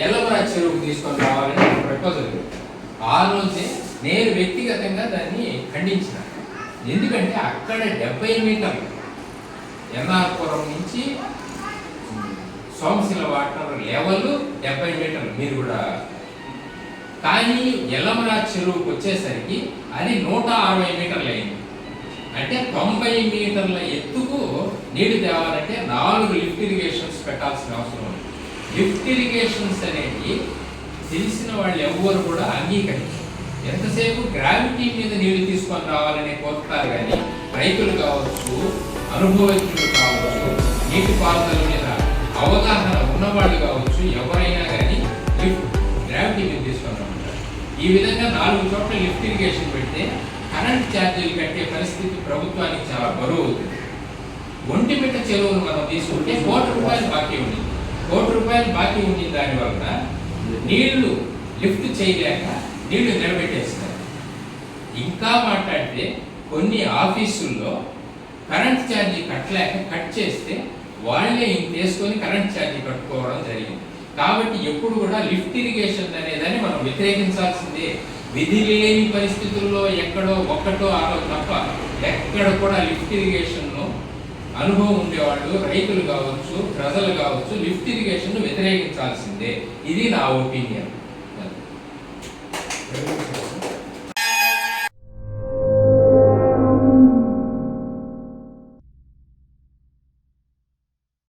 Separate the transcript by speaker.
Speaker 1: ఎల్లమ్మ చెరువుకు తీసుకొని రావాలని ప్రపోజల్ ఆ రోజే నేను వ్యక్తిగతంగా దాన్ని ఖండించిన. ఎందుకంటే అక్కడ డెబ్బై మీటర్లు ఎన్ఆర్పురం నుంచి సోమశిల వాటర్ లెవెల్ డెబ్బై మీటర్లు. మీరు కూడా కానీ ఎల్లమరా చెరువుకు వచ్చేసరికి అది నూట అరవై మీటర్లు అయింది. అంటే తొంభై మీటర్ల ఎత్తుకు నీళ్ళు తేవాలంటే నాలుగు లిఫ్ట్ ఇరిగేషన్స్ పెట్టాల్సిన అవసరం ఉంది. లిఫ్ట్ ఇరిగేషన్స్ అనేవి తెలిసిన వాళ్ళు ఎవ్వరు కూడా అంగీకరించారు. ఎంతసేపు గ్రావిటీ మీద నీళ్ళు తీసుకొని రావాలని కోరుతారు కానీ రైతులు కావచ్చు అనుభవజ్ఞులు కావచ్చు నీటి పారుదల మీద అవగాహన ఉన్నవాళ్ళు కావచ్చు ఎవరైనా కానీ లిఫ్ట్ గ్రావిటీ మీద తీసుకొని రమ్మంటారు. ఈ విధంగా నాలుగు చోట్ల లిఫ్ట్ ఇరిగేషన్ పెడితే కరెంట్ ఛార్జీలు కట్టే పరిస్థితి ప్రభుత్వానికి చాలా బరువు అవుతుంది. ఒంటిమిట్ట చెరువును మనం తీసుకుంటే కోటి రూపాయలు బాకీ ఉంది కోటి రూపాయలు బాకీ ఉంది దాని వలన నీళ్ళు లిఫ్ట్ చేయలేక నీళ్ళు నిలబెట్టేస్తారు. ఇంకా మాట్లాడితే కొన్ని ఆఫీసుల్లో కరెంట్ ఛార్జీ కట్టలేక కట్ చేస్తే వాళ్ళే వేసుకొని కరెంట్ ఛార్జీ కట్టుకోవడం జరిగింది. కాబట్టి ఎప్పుడు కూడా లిఫ్ట్ ఇరిగేషన్ అనేదాన్ని మనం వ్యతిరేకించాల్సిందే. విధి లేని పరిస్థితుల్లో ఎక్కడో ఒక్కటో ఆరో తప్ప ఎక్కడ కూడా లిఫ్ట్ ఇరిగేషన్ను అనుభవం ఉండేవాళ్ళు రైతులు కావచ్చు ప్రజలు కావచ్చు లిఫ్ట్ ఇరిగేషన్ వ్యతిరేకించాల్సిందే. ఇది నా ఒపీనియన్.